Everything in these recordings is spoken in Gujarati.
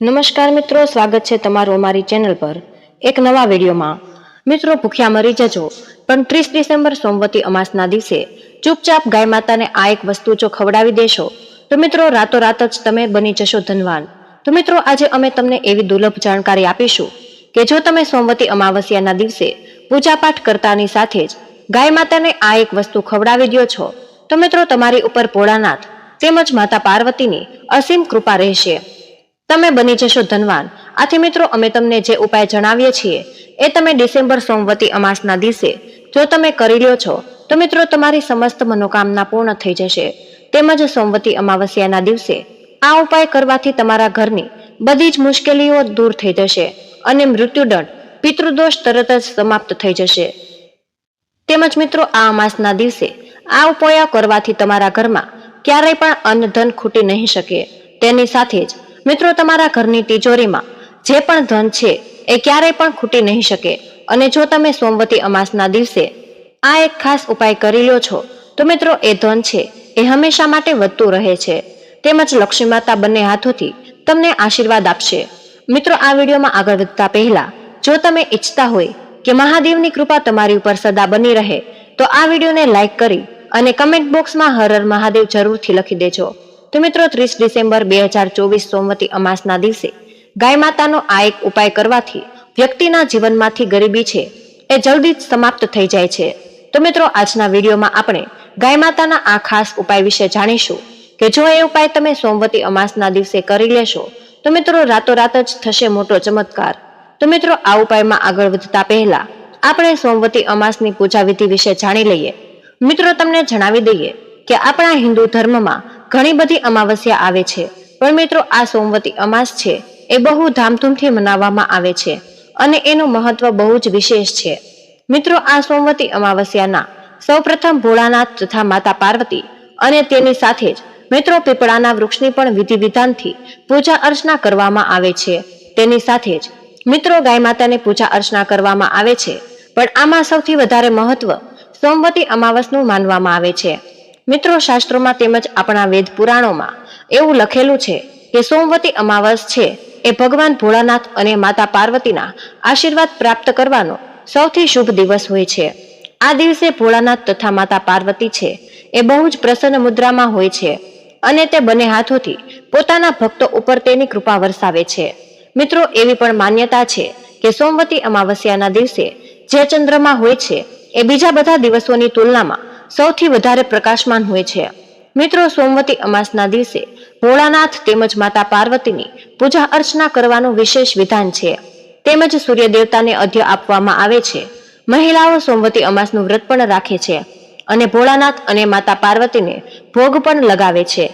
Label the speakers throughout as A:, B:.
A: નમસ્કાર મિત્રો, સ્વાગત છે તમારું અમારી ચેનલ પર. એક નવા વિડીયોમાં. મિત્રો, ભૂખ્યા મરી જજો. પણ ત્રીસ ડિસેમ્બર સોમવતી અમાસના દિવસે ચૂપચાપ ગાય માતાને આ એક વસ્તુ જો ખવડાવી દેશો, તો મિત્રો, રાતોરાત જ તમે બની જશો ધનવાન. તો મિત્રો, આજે અમે તમને એવી દુર્લભ જાણકારી આપીશું કે જો તમે સોમવતી અમાવસ્યાના દિવસે પૂજાપાઠ કરતાની સાથે જ ગાય માતાને આ એક વસ્તુ ખવડાવી દો છો, તો મિત્રો, તમારી ઉપર ભોળાનાથ તેમજ માતા પાર્વતીની અસીમ કૃપા રહેશે. તમે બની જશો ધનવાન. આથી મિત્રો, અમે તમને જે ઉપાય જણાવીએ છીએ, એ તમે ડિસેમ્બર સોમવતી અમાસના દિવસે, જો તમે કરી લ્યો છો, તો મિત્રો, તમારી સમસ્ત મનોકામના પૂર્ણ થઈ જશે. તેમજ સોમવતી અમાવસ્યાના દિવસે, આ ઉપાય કરવાથી તમારા ઘરની બધી જ મુશ્કેલીઓ દૂર થઈ જશે અને મૃત્યુદંડ, પિતૃદોષ તરત જ સમાપ્ત થઈ જશે. તેમજ મિત્રો, આ અમાસના દિવસે, આ ઉપાયો કરવાથી તમારા ઘરમાં ક્યારેય પણ અન્નધન ખૂટી નહીં શકે. તેની સાથે જ મિત્રો, તમારા ઘરની તિજોરીમાં જે પણ ધન છે, એ ક્યારેય પણ ખૂટી નહીં શકે. અને જો તમે સોમવતી અમાસના દિવસે આ એક ખાસ ઉપાય કરી લ્યો છો, તો મિત્રો, એ ધન છે, એ હંમેશા માટે વધતું રહે છે. તેમજ લક્ષ્મી માતા બંને હાથોથી તમને આશીર્વાદ આપશે. મિત્રો, આ વિડીયોમાં આગળ વધતા પહેલા, જો તમે ઈચ્છતા હોય કે મહાદેવની કૃપા તમારી ઉપર સદા બની રહે, તો આ વિડીયોને લાઈક કરી અને કમેન્ટ બોક્સમાં હર હર મહાદેવ જરૂરથી લખી દેજો. તો મિત્રો ત્રીસ ડિસેમ્બર બે હજાર ચોવીસ સોમવતી અમાસના દિવસે ગાય માતાનો આ એક ઉપાય કરવાથી વ્યક્તિના જીવનમાંથી ગરીબી છે એ જલ્દી જ સમાપ્ત થઈ જાય છે. તો મિત્રો આજના વિડીયોમાં આપણે ગાય માતાના આ ખાસ ઉપાય વિશે જાણીશું કે જો એ ઉપાય તમે સોમવતી અમાસના દિવસે કરી લેશો, તો મિત્રો રાતોરાત જ થશે મોટો ચમત્કાર. તો મિત્રો આ ઉપાયમાં આગળ વધતા પહેલા આપણે સોમવતી અમાસની પૂજા વિધિ વિશે જાણી લઈએ. મિત્રો તમને જણાવી દઈએ કે આપણા હિન્દુ ધર્મમાં ઘણી બધી અમાવસ્યા આવે છે. પણ મિત્રો, આ સોમવતી અમાસ છે, એ બહુ ધામધૂમથી મનાવવામાં આવે છે અને એનું મહત્વ બહુ જ વિશેષ છે. મિત્રો, આ સોમવતી અમાવસ્યાના સૌપ્રથમ ભોળાનાથ તથા માતા પાર્વતી અને તેની સાથે જ મિત્રો, પીપળાના વૃક્ષની પણ વિધિ વિધાનથી પૂજા અર્ચના કરવામાં આવે છે. તેની સાથે જ મિત્રો, ગાય માતાને પૂજા અર્ચના કરવામાં આવે છે. પણ આમાં સૌથી વધારે મહત્વ સોમવતી અમાવસનું માનવામાં આવે છે. મિત્રો શાસ્ત્રોમાં તેમજ આપણા વેદ પુરાણોમાં એવું લખેલું છે કે સોમવતી અમાવસ છે એ ભગવાન ભોળાનાથ અને માતા પાર્વતીના આશીર્વાદ પ્રાપ્ત કરવાનો સૌથી શુભ દિવસ હોય છે. આ દિવસે ભોળાનાથ તથા માતા પાર્વતી છે એ બહુ જ પ્રસન્ન મુદ્રામાં હોય છે અને તે બંને હાથોથી પોતાના ભક્તો ઉપર તેની કૃપા વરસાવે છે. મિત્રો, એવી પણ માન્યતા છે કે સોમવતી અમાવસ્યાના દિવસે જે ચંદ્રમા હોય છે એ બીજા બધા દિવસોની તુલનામાં સૌથી વધારે પ્રકાશમાન હોય છે. મિત્રો, સોમવતી અમાસના દિવસે ભોળાનાથ તેમજ માતા પાર્વતીની પૂજા અર્ચના કરવાનું વિશેષ વિધાન છે. તેમજ સૂર્ય દેવતાને અધ્ય આપવામાં આવે છે. મહિલાઓ સોમવતી અમાસનું વ્રત પણ રાખે છે અને ભોળાનાથ અને માતા પાર્વતીને ભોગ પણ લગાવે છે.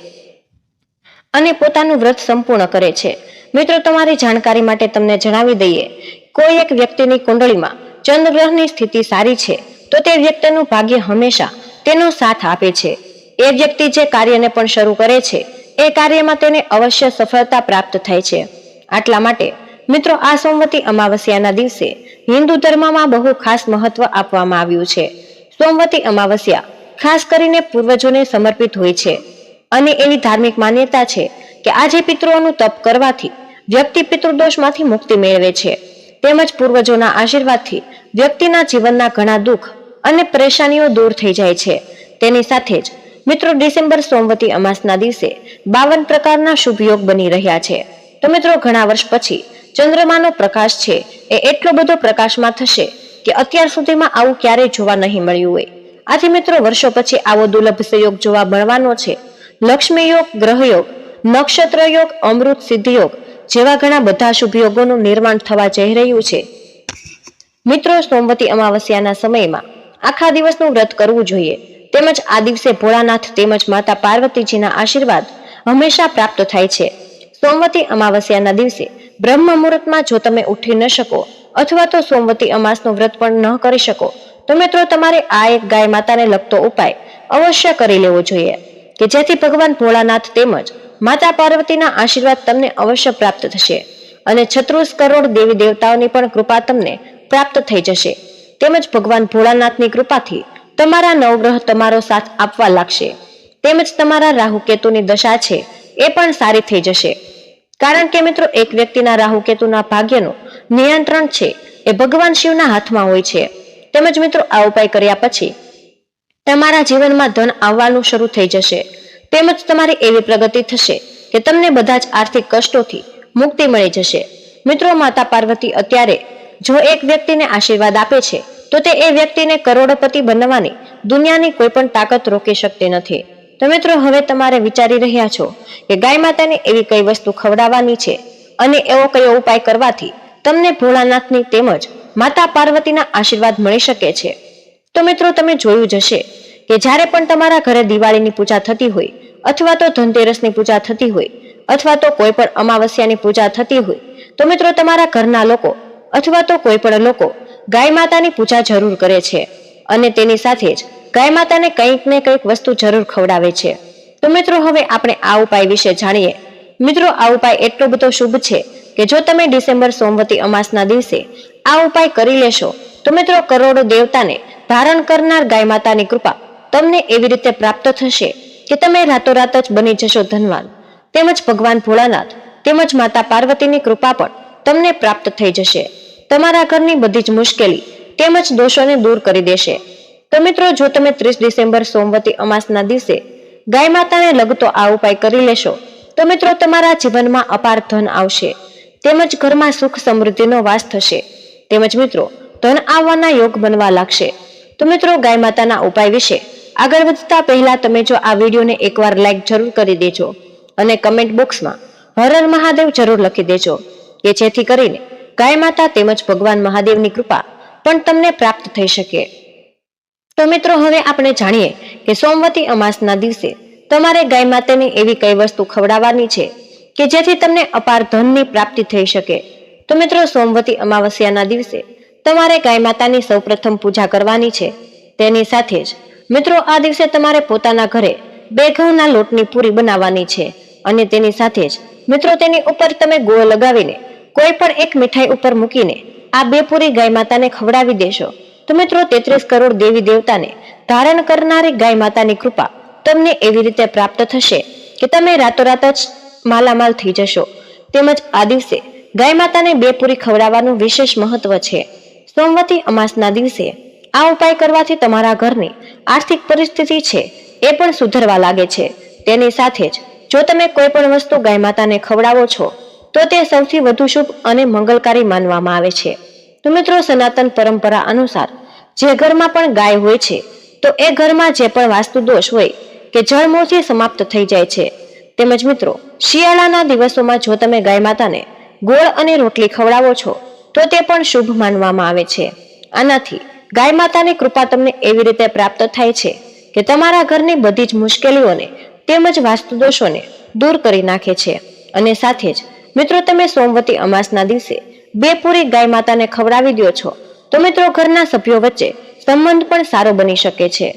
A: અને પોતાનું વ્રત સંપૂર્ણ કરે છે. મિત્રો, તમારી જાણકારી માટે તમને જણાવી દઈએ, કોઈ એક વ્યક્તિની કુંડળીમાં ચંદ્રગ્રહની સ્થિતિ સારી છે, તો તે વ્યક્તિનું ભાગ્ય હંમેશા તેનો સાથ આપે છે. એ વ્યક્તિ જે કાર્યને પણ શરૂ કરે છે, એ કાર્યમાં તેને અવશ્ય સફળતા પ્રાપ્ત થાય છે. આટલા માટે, મિત્રો, આ સોમવતી અમાવસ્યાના દિવસે હિન્દુ ધર્મમાં બહુ ખાસ મહત્વ આપવામાં આવ્યું છે. સોમવતી અમાવસ્યા ખાસ કરીને પૂર્વજોને સમર્પિત હોય છે. અને એવી ધાર્મિક માન્યતા છે કે આજે પિતૃઓનું તપ કરવાથી વ્યક્તિ પિતૃદોષમાંથી મુક્તિ મેળવે છે. તેમજ પૂર્વજોના આશીર્વાદથી વ્યક્તિના જીવનના ઘણા દુઃખ અને પરેશાનીઓ દૂર થઈ જાય છે. તેની સાથે જ મિત્રો ડિસેમ્બર સોમવતી અમાસના દિવસે બાવન પ્રકારના શુભ યોગ બની રહ્યા છે. તો મિત્રો ઘણા વર્ષ પછી ચંદ્રમાનો પ્રકાશ છે એ એટલો બધો પ્રકાશમાં થશે કે અત્યાર સુધીમાં આવું ક્યારેય જોવા નહીં મળ્યું હોય. આથી મિત્રો વર્ષો પછી આવો દુર્લભ સંયોગ જોવા મળવાનો છે. લક્ષ્મી યોગ ગ્રહયોગ નક્ષત્ર યોગ, અમૃત સિદ્ધ યોગ જેવા ઘણા બધા શુભ યોગોનું નિર્માણ થવા જઈ રહ્યું છે. મિત્રો સોમવતી અમાવસ્યાના સમયમાં આખા દિવસનું વ્રત કરવું જોઈએ. તેમજ આ દિવસે ભોળાનાથ તેમજ માતા પાર્વતીજીના આશીર્વાદ હંમેશા પ્રાપ્ત થાય છે. સોમવતી અમાવસ્યાના દિવસે બ્રહ્મ મુહૂર્તમાં જો તમે ઉઠી ન શકો અથવા તો સોમવતી અમાસનું વ્રત પણ ન કરી શકો, તો મિત્રો તમારે આ એક ગાય માતાને લગતો ઉપાય અવશ્ય કરી લેવો જોઈએ. કે જેથી ભગવાન ભોળાનાથ તેમજ માતા પાર્વતીના આશીર્વાદ તમને અવશ્ય પ્રાપ્ત થશે. અને છત્રીસ કરોડ દેવી દેવતાઓની પણ કૃપા તમને પ્રાપ્ત થઈ જશે. તેમજ ભગવાન ભોળાનાથની કૃપાથી તમારા નવગ્રહ તમારો સાથ આપવા લાગશે. તેમજ તમારા રાહુ દશા છે એ પણ સારી થઈ જશે. કારણ કે મિત્રો, એક વ્યક્તિના રાહુ ભાગ્યનું નિયંત્રણ છે એ ભગવાન શિવના હાથમાં હોય છે. તેમજ મિત્રો, આ ઉપાય કર્યા પછી તમારા જીવનમાં ધન આવવાનું શરૂ થઈ જશે. તેમજ તમારી એવી પ્રગતિ થશે કે તમને બધા જ આર્થિક કષ્ટોથી મુક્તિ મળી જશે. મિત્રો, માતા પાર્વતી અત્યારે જો એક વ્યક્તિને આશીર્વાદ આપે છે, તો તે એ વ્યક્તિને કરોડપતિ બનવાની દુનિયાની કોઈ પણ તાકાત રોકી શકતી નથી. તો મિત્રો, હવે તમારે વિચારી રહ્યા છો કે ગાય માતાને એવી કઈ વસ્તુ ખવડાવવાની છે અને એવો કયો ઉપાય કરવાથી તમને ભોળાનાથની તેમજ માતા પાર્વતીના આશીર્વાદ મળી શકે છે? તો મિત્રો, તમે જોયું જ હશે કે જ્યારે પણ તમારા ઘરે દિવાળીની પૂજા થતી હોય અથવા તો ધનતેરસની પૂજા થતી હોય અથવા તો કોઈ પણ અમાવસ્યાની પૂજા થતી હોય, તો મિત્રો, તમારા ઘરના લોકો અથવા તો કોઈ પણ લોકો ગાય માતાની પૂજા જરૂર કરે છે અને તેની સાથે જ ગાય માતાને કંઈક ને કંઈક વસ્તુ જરૂર ખવડાવે છે. તો મિત્રો, હવે આપણે આ ઉપાય વિશે જાણીએ. મિત્રો, આ ઉપાય એટલો બધો શુભ છે કે જો તમે ડિસેમ્બર સોમવતી અમાસના દિવસે આ ઉપાય કરી લેશો, તો મિત્રો, કરોડો દેવતાને ધારણ કરનાર ગાય માતાની કૃપા તમને એવી રીતે પ્રાપ્ત થશે કે તમે રાતોરાત જ બની જશો ધનવાન. તેમજ ભગવાન ભોળાનાથ તેમજ માતા પાર્વતીની કૃપા પણ તમને પ્રાપ્ત થઈ જશે. તમારા ઘરની બધી જ મુશ્કેલી તેમજ દોષોને દૂર કરી દેશે. તો મિત્રો, જો તમે ત્રીસ ડિસેમ્બર સોમવતી અમાસના દિવસે ગાય માતાને લગતો આ ઉપાય કરી લેશો, તો મિત્રો, તમારા જીવનમાં અપાર ધન આવશે. તેમજ ઘરમાં સુખ સમૃદ્ધિનો વાસ થશે. તેમજ મિત્રો, ધન આવવાના યોગ બનવા લાગશે. તો મિત્રો, ગાય માતાના ઉપાય વિશે આગળ વધતા પહેલા તમે જો આ વિડીયોને એકવાર લાઈક જરૂર કરી દેજો અને કમેન્ટ બોક્સમાં હર હર મહાદેવ જરૂર લખી દેજો. કે જેથી કરીને ગાય માતા તેમજ ભગવાન મહાદેવની કૃપા પણ તમને પ્રાપ્ત થઈ શકે. તો મિત્રો, હવે આપણે જાણીએ કે સોમવતી અમાસના દિવસે તમારે ગાય માતાની એવી કઈ વસ્તુ ખવડાવવાની છે કે જેથી તમને અપાર ધનની પ્રાપ્તિ થઈ શકે. તો મિત્રો, સોમવતી અમાવસ્યાના દિવસે તમારે ગાય માતાની સૌપ્રથમ પૂજા કરવાની છે. તેની સાથે જ મિત્રો, આ દિવસે તમારે પોતાના ઘરે બે ઘઉંના લોટની પૂરી બનાવવાની છે અને તેની સાથે જ મિત્રો, તેની ઉપર તમે ગોળ લગાવીને કોઈ પણ એક મીઠાઈ ઉપર મૂકીને આ બે પૂરી ગાય માતાને ખવડાવી દેશો. તો મિત્રો તેત્રીસ કરોડ દેવી દેવતાને ધારણ કરનારી ગાય માતાની કૃપા તમને એવી રીતે પ્રાપ્ત થશે કે તમે રાતોરાત જ માલામાલ થઈ જશો. તેમજ આ દિવસે ગાય માતાને બે પૂરી ખવડાવવાનું વિશેષ મહત્વ છે. સોમવતી અમાસના દિવસે આ ઉપાય કરવાથી તમારા ઘરની આર્થિક પરિસ્થિતિ છે એ પણ સુધરવા લાગે છે. તેની સાથે જ જો તમે કોઈ પણ વસ્તુ ગાય માતાને ખવડાવો છો તો તે સૌથી વધુ શુભ અને મંગલકારી માનવામાં આવે છે. તો મિત્રો, સનાતન પરંપરા અનુસાર જે ઘરમાં પણ ગાય હોય છે, તો એ ઘરમાં જે પણ વાસ્તુ દોષ હોય કે જળમૂળથી સમાપ્ત થઈ જાય છે. તેમજ મિત્રો, શિયાળાના દિવસોમાં જો તમે ગાય માતાને ગોળ અને રોટલી ખવડાવો છો, તો તે પણ શુભ માનવામાં આવે છે. આનાથી ગાય માતાની કૃપા તમને એવી રીતે પ્રાપ્ત થાય છે કે તમારા ઘરની બધી જ મુશ્કેલીઓને તેમજ વાસ્તુદોષોને દૂર કરી નાખે છે અને સાથે જ મિત્રો, તમે સોમવતી અમાસના દિવસે બે પૂરી ગાય માતાને ખવડાવી દો છો, તો મિત્રો, ઘરના સભ્યો વચ્ચે સંબંધ પણ સારો બની શકે છે.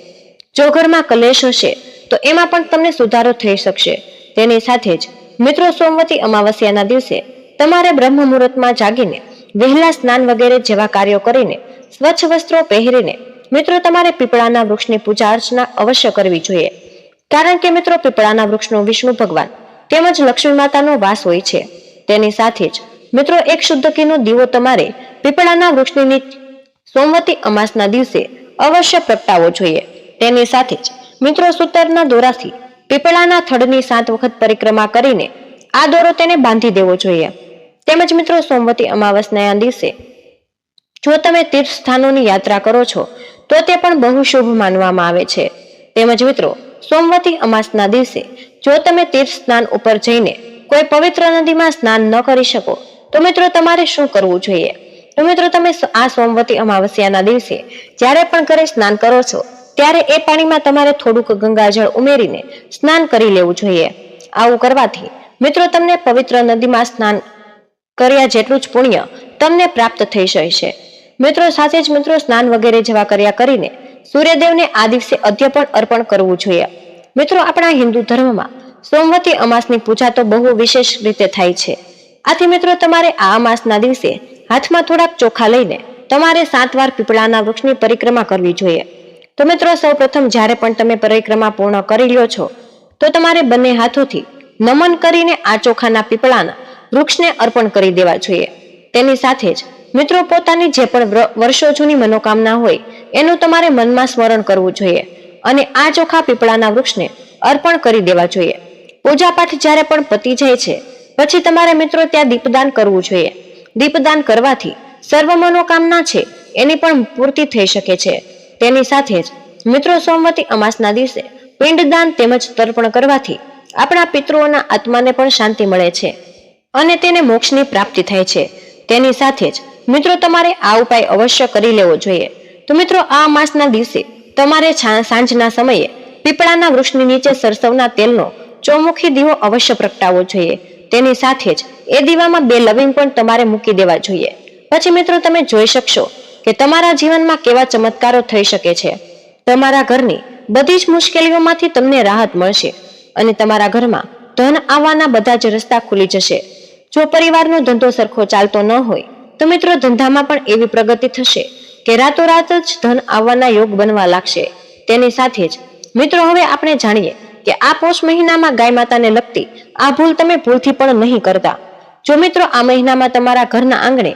A: જો ઘરમાં કલેશ હશે, તો એમાં પણ તમને સુધારો થઈ શકશે. તેની સાથે જ, મિત્રો, સોમવતી અમાવસ્યાના દિવસે તમારે બ્રહ્મ મુહૂર્તમાં જાગીને વહેલા સ્નાન વગેરે જેવા કાર્યો કરીને સ્વચ્છ વસ્ત્રો પહેરીને, મિત્રો, તમારે પીપળાના વૃક્ષની પૂજા અર્ચના અવશ્ય કરવી જોઈએ. કારણ કે, મિત્રો, પીપળાના વૃક્ષનો વિષ્ણુ ભગવાન તેમજ લક્ષ્મી માતાનો વાસ હોય છે. તેની સાથે જ. મિત્રો, એક શુદ્ધ દીવો તમારે પીપળાના વૃક્ષની સોમવતી અમાસના દિવસે અવશ્ય પ્રગટાવવો જોઈએ. તેની સાથે જ. મિત્રો, સૂતરના દોરાથી પીપળાના થડની સાત વખત પરિક્રમા કરીને આ દોરો તેને બાંધી દેવો જોઈએ. તેમજ મિત્રો, સોમવતી અમાવસના દિવસે જો તમે તીર્થ સ્થાનોની યાત્રા કરો છો, તો તે પણ બહુ શુભ માનવામાં આવે છે. તેમજ મિત્રો, સોમવતી અમાસના દિવસે જો તમે તીર્થ સ્નાન ઉપર જઈને કોઈ પવિત્ર નદીમાં સ્નાન ન કરી શકો. તો મિત્રો, તમારે શું કરવું જોઈએ? તો મિત્રો, તમે આ સોમવતી અમાવસ્યાના દિવસે જ્યારે પણ ઘરે સ્નાન કરો છો, ત્યારે એ પાણીમાં તમારે થોડુંક ગંગાજળ ઉમેરીને સ્નાન કરી લેવું જોઈએ. આવું કરવાથી મિત્રો, તમને પવિત્ર નદીમાં સ્નાન કર્યા જેટલું જ પુણ્ય તમને પ્રાપ્ત થઈ જશે. મિત્રો, સાથે જ મિત્રો, સ્નાન વગેરે જેવા કર્યા કરીને સૂર્યદેવને આ દિવસે અધ્યપણ અર્પણ કરવું જોઈએ. મિત્રો, આપણા હિન્દુ ધર્મમાં સોમવતી અમાસની પૂજા તો બહુ વિશેષ રીતે થાય છે. આથી મિત્રો તમારે આ અમાસના દિવસે હાથમાં થોડાક ચોખા લઈને તમારે સાત વાર પીપળાના વૃક્ષની પરિક્રમા કરવી જોઈએ. તો મિત્રો સૌ પ્રથમ જ્યારે પણ તમે પરિક્રમા પૂર્ણ કરી લ્યો છો, તો તમારે બંને હાથોથી નમન કરીને આ ચોખાના પીપળાના વૃક્ષને અર્પણ કરી દેવા જોઈએ. તેની સાથે જ મિત્રો પોતાની જે પણ વ્ર- વર્ષો જૂની મનોકામના હોય, એનું તમારે મનમાં સ્મરણ કરવું જોઈએ અને આ ચોખા પીપળાના વૃક્ષને અર્પણ કરી દેવા જોઈએ. પૂજાપાઠ જ્યારે પણ પતી જાય છે, પછી તમારે મિત્રો ત્યાં દીપદાન કરવું જોઈએ. દીપદાન કરવાથી સર્વ મનોકામના છે, એની પણ પૂર્તિ થઈ શકે છે. તેની સાથે જ મિત્રો સોમવતી અમાસના દિવસે પિંડદાન તેમજ તર્પણ કરવાથી આપણા પિતૃઓના આત્માને પણ શાંતિ મળે છે અને તેને મોક્ષની પ્રાપ્તિ થાય છે. તેની સાથે જ મિત્રો તમારે આ ઉપાય અવશ્ય કરી લેવો જોઈએ. તો મિત્રો, આ માસના દિવસે તમારે સાંજના સમયે પીપળાના વૃક્ષની નીચે સરસવના તેલનો ચોમુખી દીવો અવશ્ય પ્રગટાવવો જોઈએ. તેની સાથે જ એ દીવામાં બે લવિંગ પણ તમારે મૂકી દેવા જોઈએ. પછી મિત્રો તમે જોઈ શકશો કે તમારા જીવનમાં કેવા ચમત્કારો થઈ શકે છે. તમારા ઘરની બધી જ મુશ્કેલીઓમાંથી તમને રાહત મળશે અને તમારા ઘરમાં ધન આવવાના બધા જ રસ્તા ખુલી જશે. જો પરિવારનો ધંધો સરખો ચાલતો ન હોય, તો મિત્રો ધંધામાં પણ એવી પ્રગતિ થશે કે રાતોરાત જ ધન આવવાના યોગ બનવા લાગશે. તેની સાથે જ મિત્રો હવે આપણે જાણીએ કે આ પોષ મહિનામાં ગાય માતાને લગતી આ ભૂલ તમે ભૂલથી પણ નહીં કરતા. જો મિત્રો આ મહિનામાં તમારા ઘરના આંગણે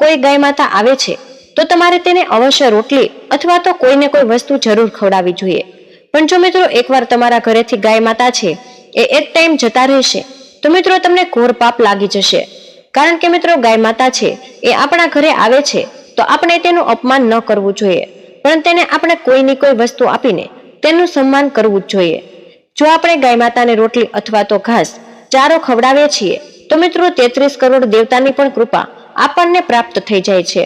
A: કોઈ ગાય માતા આવે છે, તો તમારે તેને અવશ્ય રોટલી અથવા તો કોઈને કોઈ વસ્તુ જરૂર ખવડાવવી જોઈએ. પણ જો મિત્રો એકવાર તમારા ઘરેથી ગાય માતા છે, એ એક ટાઈમ જતા રહેશે, તો મિત્રો તમને ઘોર પાપ લાગી જશે. કારણ કે મિત્રો ગાય માતા છે, એ આપણા ઘરે આવે છે, તો આપણે તેનું અપમાન ન કરવું જોઈએ. પણ તેને આપણે કોઈની કોઈ વસ્તુ આપીને તેનું સન્માન કરવું જ જોઈએ. જો આપણે ગાય માતાને રોટલી અથવા તો ઘાસ, ચારો ખવડાવીએ છીએ, તો મિત્રો તેત્રીસ કરોડ દેવતાની પણ કૃપા આપણને પ્રાપ્ત થઈ જાય છે.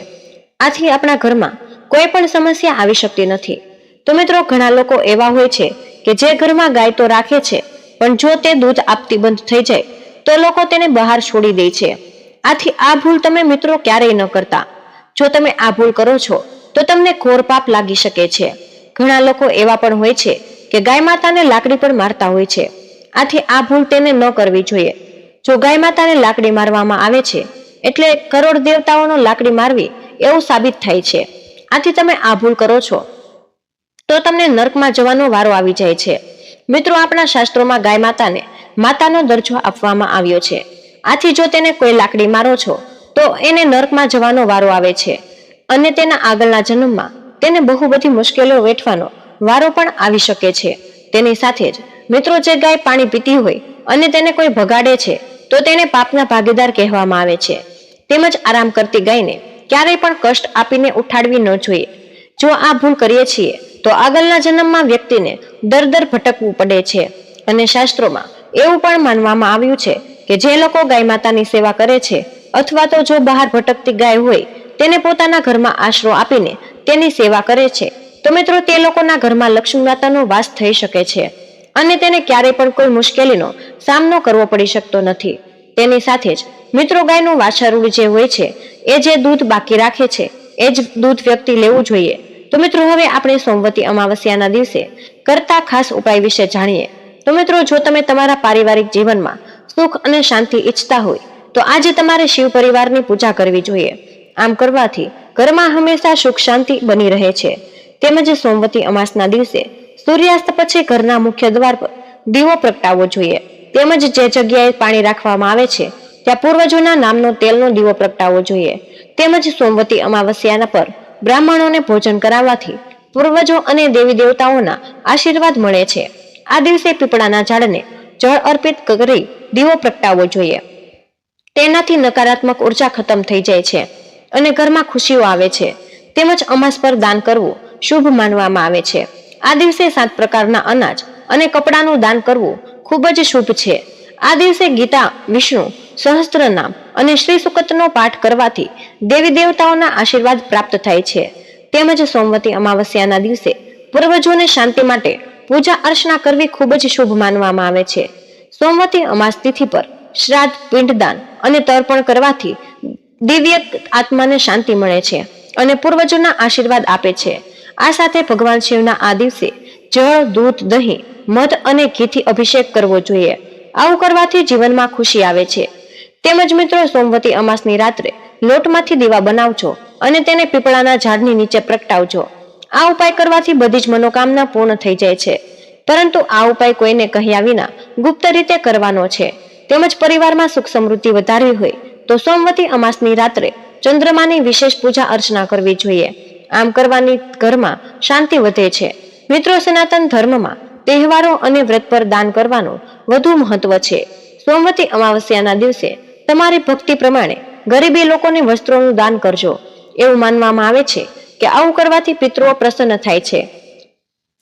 A: આથી આપણા ઘરમાં કોઈ પણ સમસ્યા આવી શકતી નથી. તો મિત્રો ઘણા લોકો એવા હોય છે કે જે ઘરમાં ગાય તો રાખે છે, પણ જો તે દૂધ આપતી બંધ થઈ જાય, તો લોકો તેને બહાર છોડી દે છે. આથી આ ભૂલ તમે મિત્રો ક્યારેય ન કરતા. જો તમે આ ભૂલ કરો છો, તો તમને ઘોર પાપ લાગી શકે છે. ઘણા લોકો એવા પણ હોય છે કે ગાય માતાને લાકડી પણ મારતા હોય છે. આથી આ ભૂલ તેને ન કરવી જોઈએ. જો ગાય માતાને લાકડી મારવામાં આવે છે, એટલે કરોડ દેવતાઓનો લાકડી મારવી એવું સાબિત થાય છે. આથી તમે આ ભૂલ કરો છો. તો તમને નર્કમાં જવાનો વારો આવી જાય છે. મિત્રો, આપણા શાસ્ત્રોમાં ગાય માતાને માતાનો દરજ્જો આપવામાં આવ્યો છે. આથી જો તેને કોઈ લાકડી મારો છો, તો એને નર્કમાં જવાનો વારો આવે છે. અને તેના આગળના જન્મમાં તેને બહુ બધી મુશ્કેલીઓ વેઠવાનો વારો પણ આવી શકે છે. તેની સાથે જ મિત્રો જે ગાય પાણી પીતી હોય અને તેને કોઈ ભગાડે છે, તો તેને પાપના ભાગીદાર કહેવામાં આવે છે. તેમજ આરામ કરતી ગાયને ક્યારેય પણ કષ્ટ આપીને ઉઠાડવી ન જોઈએ. જો આ ભૂલ કરીએ છીએ, તો આગળના જન્મમાં વ્યક્તિને દર દર ભટકવું પડે છે. અને શાસ્ત્રોમાં એવું પણ માનવામાં આવ્યું છે કે જે લોકો ગાય માતાની સેવા કરે છે, અથવા તો જો બહાર ભટકતી ગાય હોય, તેને પોતાના ઘરમાં આશરો આપીને તેની સેવા કરે છે તો મિત્રો તે લોકોના ઘરમાં લક્ષ્મી માતાનો વાસ થઈ શકે છે. અને તેને ક્યારેય પણ કોઈ મુશ્કેલીનો સામનો કરવો પડી શકતો નથી. તેની સાથે જ મિત્રો ગાયનું વાછરડું જે હોય છે, એ જે દૂધ બાકી રાખે છે, એ જ દૂધ વ્યક્તિ લેવું જોઈએ. તો મિત્રો હવે આપણે સોમવતી અમાવસ્યાના દિવસે કરતા ખાસ ઉપાય વિશે જાણીએ. તો મિત્રો જો તમે તમારા પારિવારિક જીવનમાં સુખ અને શાંતિ ઈચ્છતા હોય, તો આજે તમારે શિવ પરિવારની પૂજા કરવી જોઈએ. આમ કરવાથી ઘરમાં હંમેશા સુખ શાંતિ બની રહે છે. તેમજ સોમવતી અમાસના દિવસે સૂર્યાસ્ત પછી ઘરના મુખ્ય દ્વાર પર દીવો પ્રગટાવવો જોઈએ. તેમજ જે જગ્યાએ પાણી રાખવામાં આવે છે, ત્યાં પૂર્વજોના નામનો તેલનો દીવો પ્રગટાવવો જોઈએ. તેમજ સોમવતી અમાવસ્યાના પર બ્રાહ્મણોને ભોજન કરાવવાથી પૂર્વજો અને દેવી દેવતાઓના આશીર્વાદ મળે છે. આ દિવસે પીપળાના ઝાડને જળ અર્પિત કરી દીવો પ્રગટાવવો જોઈએ. તેનાથી નકારાત્મક ઊર્જા ખતમ થઈ જાય છે અને ઘરમાં ખુશીઓ આવે છે. તેમજ અમાસ પર દાન કરવું શુભ માનવામાં આવે છે. આ દિવસે સાત પ્રકારના અનાજ અને કપડાનું દાન કરવું ખૂબ જ શુભ છે. આ દિવસે ગીતા, વિષ્ણુ સહસ્ત્ર નામ અને શ્રી સુકતનો પાઠ કરવાથી દેવી દેવતાઓના આશીર્વાદ પ્રાપ્ત થાય છે. તેમજ સોમવતી અમાવસ્યાના દિવસે પૂર્વજોને શાંતિ માટે પૂજા અર્ચના કરવી ખૂબ જ શુભ માનવામાં આવે છે. સોમવતી અમાસ તિથિ પર શ્રાદ્ધ, પિંડદાન અને તર્પણ કરવાથી દિવ્ય આત્માને શાંતિ મળે છે અને પૂર્વજોના આશીર્વાદ આપે છે. આ સાથે ભગવાન શિવના આ દિવસે જળ, દૂધ, દહીં, મધ અને ઘીથી અભિષેક કરવો જોઈએ. આવું કરવાથી જીવનમાં ખુશી આવે છે. તેમજ મિત્રો, સોમવતી અમાસની રાત્રે લોટમાંથી દીવા બનાવજો અને તેને પીપળાના ઝાડની નીચે પ્રગટાવજો. આ ઉપાય કરવાથી બધી જ મનોકામના પૂર્ણ થઈ જાય છે. પરંતુ આ ઉપાય કોઈને કહ્યા વિના ગુપ્ત રીતે કરવાનો છે. તેમજ પરિવારમાં સુખ સમૃદ્ધિ વધારવી હોય તો સોમવતી અમાસની રાત્રે ચંદ્રમાની વિશેષ પૂજા અર્ચના કરવી જોઈએ. આમ કરવાની ઘરમાં શાંતિ વધે છે. મિત્રો, સનાતન ધર્મમાં તહેવારો અને વ્રત પર દાન કરવાનું વધુ મહત્વ છે. સોમવતી અમાવસ્યાના દિવસે તમારી ભક્તિ પ્રમાણે ગરીબી લોકોને વસ્ત્રોનું દાન કરજો. એવું માનવામાં આવે છે કે આવું કરવાથી પિતૃઓ પ્રસન્ન થાય છે.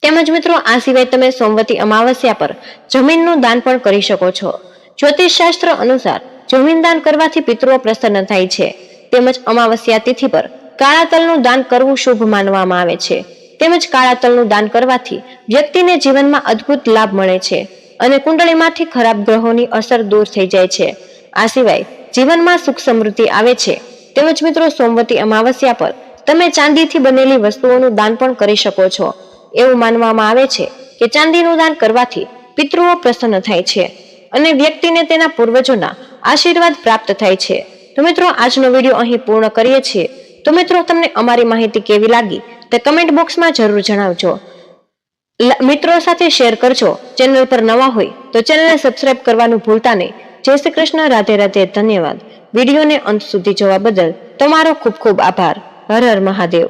A: તેમજ મિત્રો, આ સિવાય તમે સોમવતી અમાવસ્યા પર જમીનનું દાન પણ કરી શકો છો. જ્યોતિષશાસ્ત્ર અનુસાર જમીન દાન કરવાથી પિતૃઓ પ્રસન્ન થાય છે. તેમજ અમાવસ્યા તિથિ પર કાળા તલનું દાન કરવું શુભ માનવામાં આવે છે. તેમજ કાળા તલનું દાન કરવાથી વ્યક્તિને જીવનમાં અદ્ભુત લાભ મળે છે અને કુંડળીમાંથી ખરાબ ગ્રહોની અસર દૂર થઈ જાય છે. આ સિવાય જીવનમાં સુખ સમૃદ્ધિ આવે છે. તેમજ મિત્રો, સોમવતી અમાવસ્યા પર તમે ચાંદીથી બનેલી વસ્તુઓનું દાન પણ કરી શકો છો. એવું માનવામાં આવે છે કે ચાંદીનું દાન કરવાથી પિતૃઓ પ્રસન્ન થાય છે અને વ્યક્તિને તેના પૂર્વજોના આશીર્વાદ પ્રાપ્ત થાય છે. તો મિત્રો, આજનો વીડિયો અહીં પૂર્ણ કરીએ છીએ. તો મિત્રો તમને અમારી માહિતી કેવી લાગી તે કમેન્ટ બોક્સમાં જરૂર જણાવજો. મિત્રો સાથે શેર કરજો. ચેનલ પર નવા હોય તો ચેનલને સબસ્ક્રાઇબ કરવાનું ભૂલતા નહીં. જય શ્રી કૃષ્ણ, રાધે રાધે, ધન્યવાદ. વિડીયોને અંત સુધી જોવા બદલ તમારો ખૂબ ખૂબ આભાર. હર હર મહાદેવ.